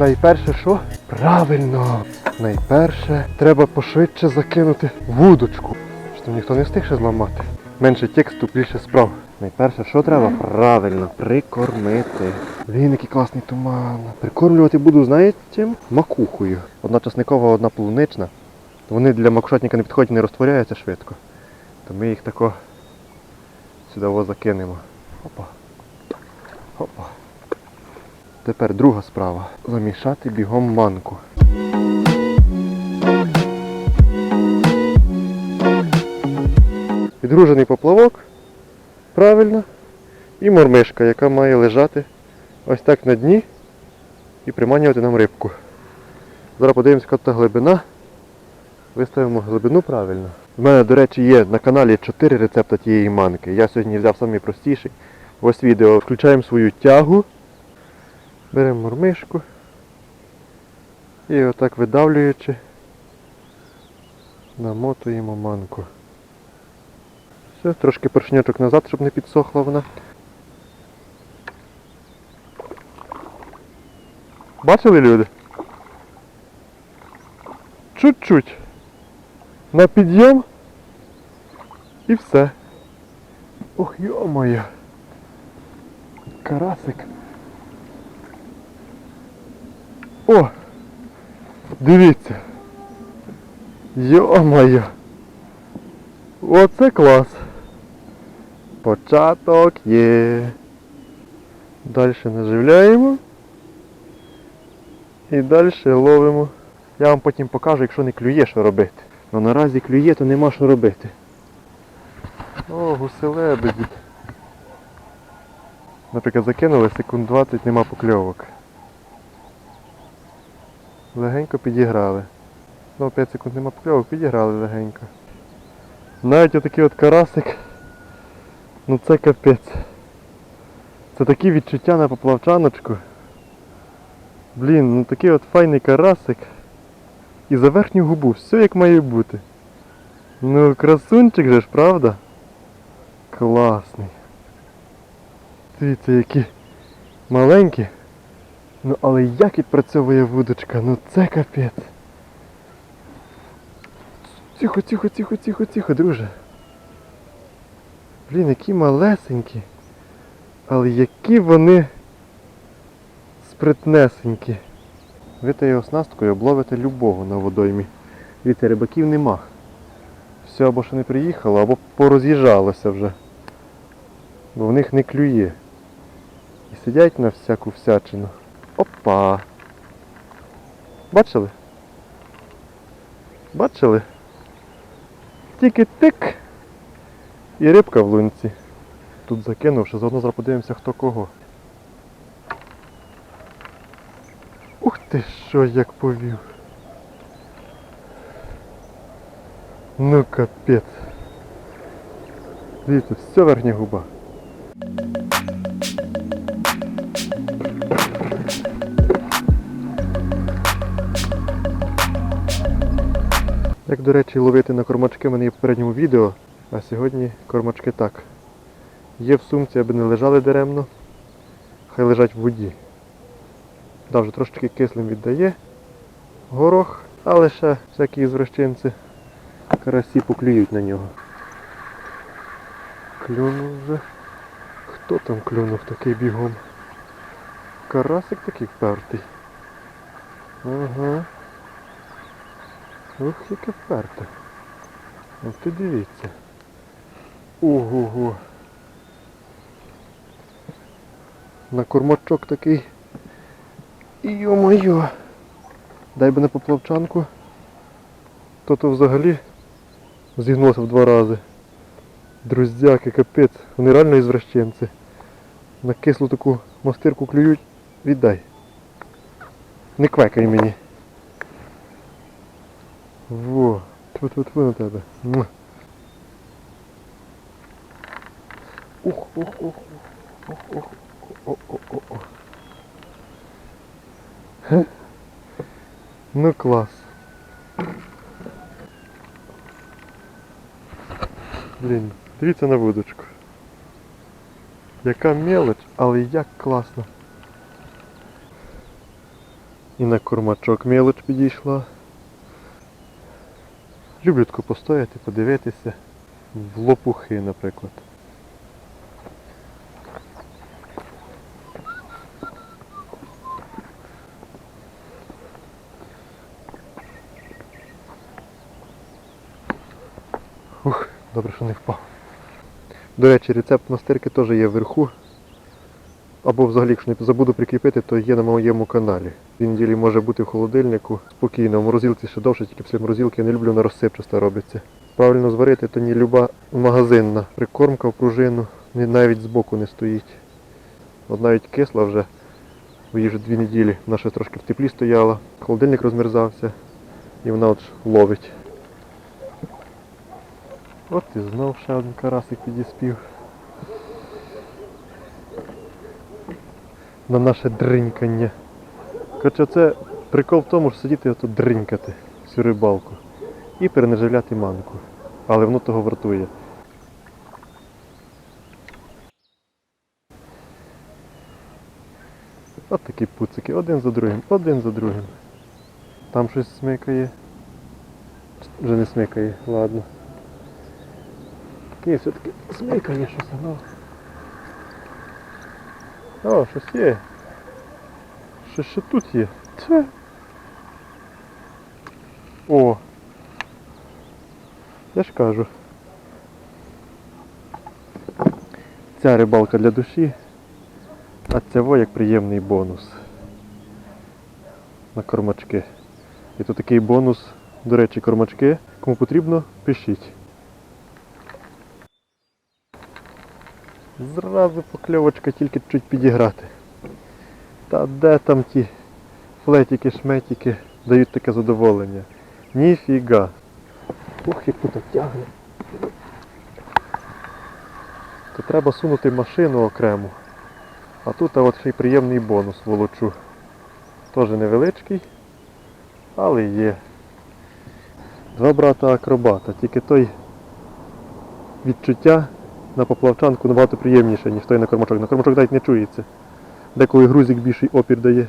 найперше що? Правильно! Найперше треба пошвидше закинути вудочку. Що ніхто не встиг ще зламати. Менше тексту, більше справ. Найперше, що треба? Правильно, прикормити. Блін, який класний туман. Прикормлювати буду, знаєте чим? Макухою. Одна часникова, одна полунична. Вони для макушатника не підходять, не розтворяються швидко. То ми їх тако сюди закинемо. Опа. Опа. Тепер друга справа. Замішати бігом манку. Відгружений поплавок. Правильно. І мормишка, яка має лежати ось так на дні і приманювати нам рибку. Зараз подивимося, яка тут глибина. Виставимо глибину правильно. У мене, до речі, є на каналі 4 рецепти тієї манки. Я сьогодні взяв самий простіший. Ось відео. Включаємо свою тягу. Беремо мормишку. І отак видавлюючи, намотуємо манку. Все, трошки поршнячок назад, щоб не підсохла вона. Бачили люди? Чуть-чуть. На підйом і все. Ох, йо-моє. Карасик. О! Дивіться. Йо-моє. Оце клас. Початок є. Далі наживляємо. І далі ловимо. Я вам потім покажу, якщо не клює, що робити. Ну наразі клює, то нема що робити. О, гуселебеді. Наприклад, закинули секунд 20, нема покльовок. Легенько підіграли. Ну, 5 секунд нема покльовок, підіграли легенько. Навіть отакий от карасик. Ну це капець. Це такі відчуття на поплавчаночку. Блін, ну такий от файний карасик. І за верхню губу, все як має бути. Ну, красунчик же ж, правда? Класний. Дивіться, які маленькі. Ну але як відпрацьовує вудочка, ну це капець. Тихо, тихо, тихо, тихо, тихо, друже. Блін, які малесенькі. Але які вони спритнесенькі. Ви тією оснасткою обловите любого на водоймі. Дивіться, рибаків нема. Все або ще не приїхало, або пороз'їжджалося вже. Бо в них не клює. І сидять на всяку всячину. Опа! Бачили? Бачили? Тільки тик і рибка в лунці. Тут закинувши, заодно зараз подивимося хто кого. Ух ти що як повів. Ну капець. Дивіться, все верхня губа. Як, до речі, ловити на кормачки в мене є в попередньому відео, а сьогодні кормачки так. Є в сумці, аби не лежали даремно, хай лежать в воді. Да, трошечки кислим віддає горох, але ще всякі звращенці карасі поклюють на нього. Клюнув вже. Хто там клюнув такий бігом? Карасик такий впертий. Ага. Ух, яке вперте. Ось ти дивіться. Ого-го. На кормачок такий. Йо-моє. Дай би на поплавчанку. То то взагалі зігнулося в два рази. Друзяки, капець. Вони реально ізвращенці. На кислу таку мастирку клюють. Віддай. Не квекай мені. Во, тьфу-тьфу-тьфу на тебе. Муа. Ух, ух, ух, ух, ух, ух, о, о. Хе. Ну клас. Блін, дивіться на вудочку. Яка мелоч, але як класно. І на кормачок мелоч підійшла. Люблю тако постояти, подивитися. В лопухи, наприклад. Ух, добре, що не впав. До речі, рецепт настирки теж є вверху. Або взагалі, якщо не забуду прикріпити, то є на моєму каналі. Дві неділі може бути в холодильнику. Спокійно, в морозилці ще довше, тільки після морозилки я не люблю на розсипчаста робиться. Правильно зварити, то ні люба магазинна прикормка в пружину навіть збоку не стоїть. От навіть кисла вже, їй вже дві неділі, вона ще трошки в теплі стояла, холодильник розмерзався і вона от ловить. От і знов ще один карасик підіспів. На наше дринькання. Коротше, це прикол в тому, що сидіти ото дринькати всю рибалку і перенаживляти манку. Але воно того вартує. От такі пуцики, один за другим, один за другим. Там щось смикає. Вже не смикає, ладно. Таке все-таки смикає щось, ну. О, щось є. Щось ще тут є. Це. О. Я ж кажу. Ця рибалка для душі, а це во як приємний бонус. На кормачки. І тут такий бонус, до речі, кормачки. Кому потрібно, пишіть. Зразу покльовочка тільки чуть підіграти. Та де там ті флетики, шметики дають таке задоволення? Ніфіга. Ух, як тут тягне. То треба сунути машину окремо. А тут а от ще й приємний бонус волочу. Теж невеличкий, але є. Два брата акробата, тільки той відчуття на поплавчанку набагато приємніше, ніж той на кормачок. На кормачок навіть не чується. Деколи грузик більший опір дає.